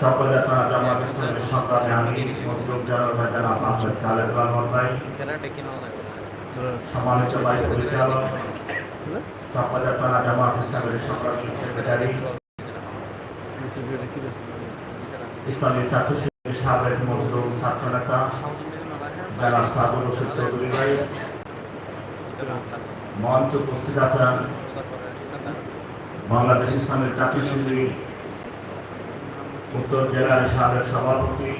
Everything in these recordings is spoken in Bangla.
চকবাজার থানা জামাত ইসলামের সন্তানে আমি মুসলিম জনতা জনাব আহমেদ খালেদ রহমান ভাই সম্মানিত ভাই পরিচালক চকবাজার থানা জামাত ইসলামের সংগ্রামী সেক্রেটারি ইসলামী ছাত্র সাবেক মজলুম ছাত্র নেতা জনাব সাবুল রশিদ চৌধুরী ভাই। মঞ্চ উপস্থিত আছেন। বাংলাদেশ ইসলামের জাতীয় শিবির উত্তর জেলার সাবেক সভাপতি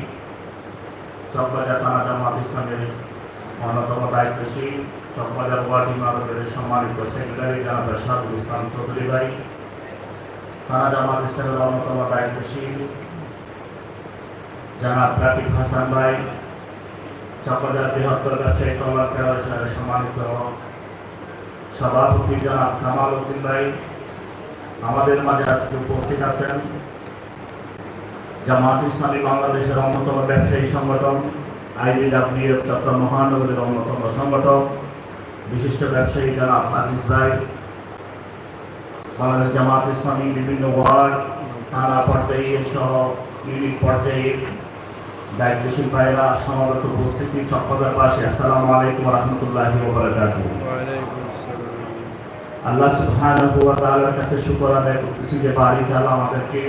চকবাজার থানা জামাত ইসলামের অন্যতম দায়িত্বশীল, চকবাজার ওয়ার্ড ইমারতের সম্মানিত সেক্রেটারি জনাব শাহুল ইসলাম চৌধুরী ভাই, থানা জামাত ইসলামের অন্যতম দায়িত্বশীল জনাব রাকিব হাসান ভাই, চকবাজার বৃহত্তর ব্যবসায়ী কল্যাণ ফেডারেশনের সম্মানিত সভাপতি জনাব কামাল উদ্দিন ভাই আমাদের মাঝে আজকে উপস্থিত আছেন জামাত ইসলামী বাংলাদেশের অন্যতম ব্যবসায়ী সংগঠন আইবিডাব্লিউ চট্টগ্রাম মহানগরীর অন্যতম সংগঠক, বিশিষ্ট ব্যবসায়ী জনাব আজিজ ভাই, বাংলাদেশ জামাত ইসলামী বিভিন্ন ওয়ার্ড, থানা পর্যায়ে সহ ইউনিট পর্যায়ে দায়িত্বশীল ভাইরা সমাগত উপস্থিতি চক্রদার পাশে আসসালামু আলাইকুম রহমতুল্লাহি আল্লাহ ওয়া কাছে শুকর আদায় করতেছি যে বাড়ি তাআলা আমাদেরকে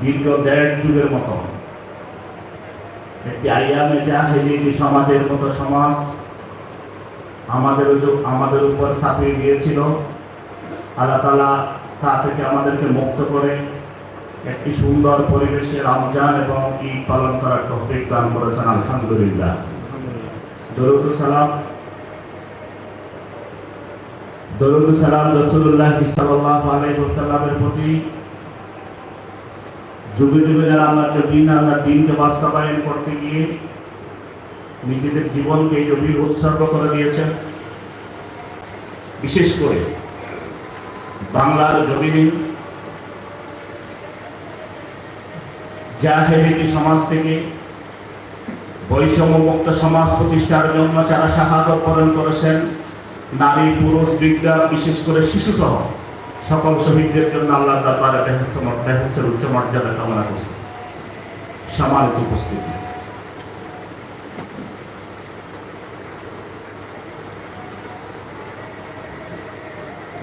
দীর্ঘ দেড় যুগের মতো, একটি আইয়ামে জাহিলি সমাজের মতো সমাজ আমাদের আমাদের উপর চাপিয়ে দিয়েছিল আল্লাহ তালা তা থেকে আমাদেরকে মুক্ত করে একটি সুন্দর পরিবেশে রমজান এবং ঈদ পালন করার তৌফিক দান করেছেন, আলহামদুলিল্লাহ। দরুদ সালাম দরুদ সালাম রসুল্লাহ সাল্লাল্লাহু আলাইহি ওয়াসাল্লামের প্রতি। যুগে যুগে যারা দিন দিনকে বাস্তবায়ন করতে গিয়ে নিজেদের জীবনকে জমির উৎসর্গ করে দিয়েছেন। বিশেষ করে বাংলার জমিনে জাহেলিটি সমাজ থেকে বৈষম্যমুক্ত সমাজ প্রতিষ্ঠার জন্য যারা শাহাদত বরণ করেছেন নারী, পুরুষ বিজ্ঞান বিশেষ করে শিশু সহ সকল শহীদদের জন্য আল্লাহ বেহেস্ত বেহেস্তের উচ্চ মর্যাদা কামনা করছে। সমানিত উপস্থিতি।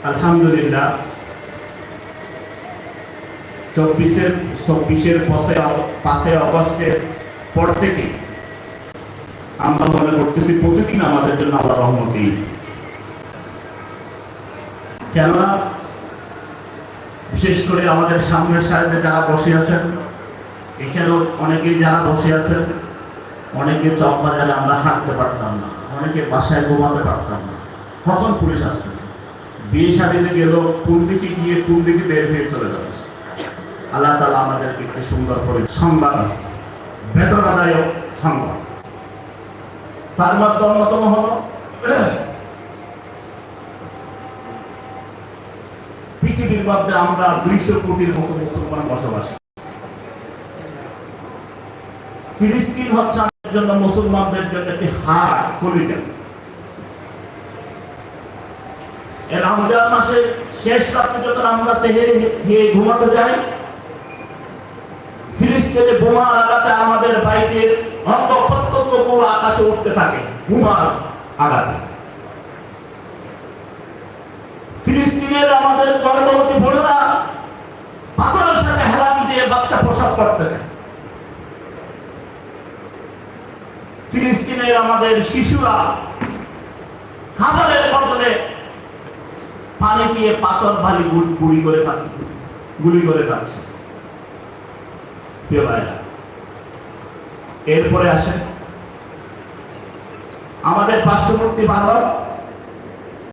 আলহামদুলিল্লাহ, চব্বিশের চব্বিশের পাশে পাঁচে অগস্টের পর থেকে আমরা মনে করতেছি প্রতিদিন আমাদের জন্য আল্লাহ রহমতি কেননা বিশেষ করে আমাদের সামনের সারিতে যারা বসে আছেন, এখানেও অনেকেই যারা বসে আছেন, অনেকে চক বাজারে আমরা হাঁটতে পারতাম না, অনেকে বাসায় ঘুমাতে পারতাম না। কখন পুলিশ আসতেছে? বিয়ে শাদিতে গেল কোন দিকে গিয়ে কোন দিকে বের হয়ে চলে যাচ্ছে। আল্লাহ তালা আমাদেরকে একটি সুন্দর করে সংবাদ আছে। বেদনাদায়ক সংবাদ। তার মধ্যে অন্যতম হল পৃথিবীর মধ্যে আমরা দুইশো কোটির মতো মুসলমান বসবাস ফিলিস্তিন হচ্ছে আমাদের জন্য মুসলমানদের জন্য একটি হার, কলিজা। রমজান মাসে শেষ রাত্রে যখন আমরা সেহেরি ঘুমাতে যাই, ফিলিস্তিনে বোমার আঘাতে আমাদের বাইকের অঙ্গ প্রত্যঙ্গ পুরো আকাশে উঠতে থাকে, বোমার আঘাতে। ফিলিস্তিনের আমাদের গর্ভবতী বোনেরা পাথরের সাথে হেলান দিয়ে বাচ্চা প্রসব করতে ফিলিস্তিনের আমাদের শিশুরা খাবারের বদলে পানি দিয়ে পাথর ভালি গুলি করে খাচ্ছে, গুলি করে খাচ্ছে। এরপরে আসেন আমাদের পার্শ্ববর্তী ভারত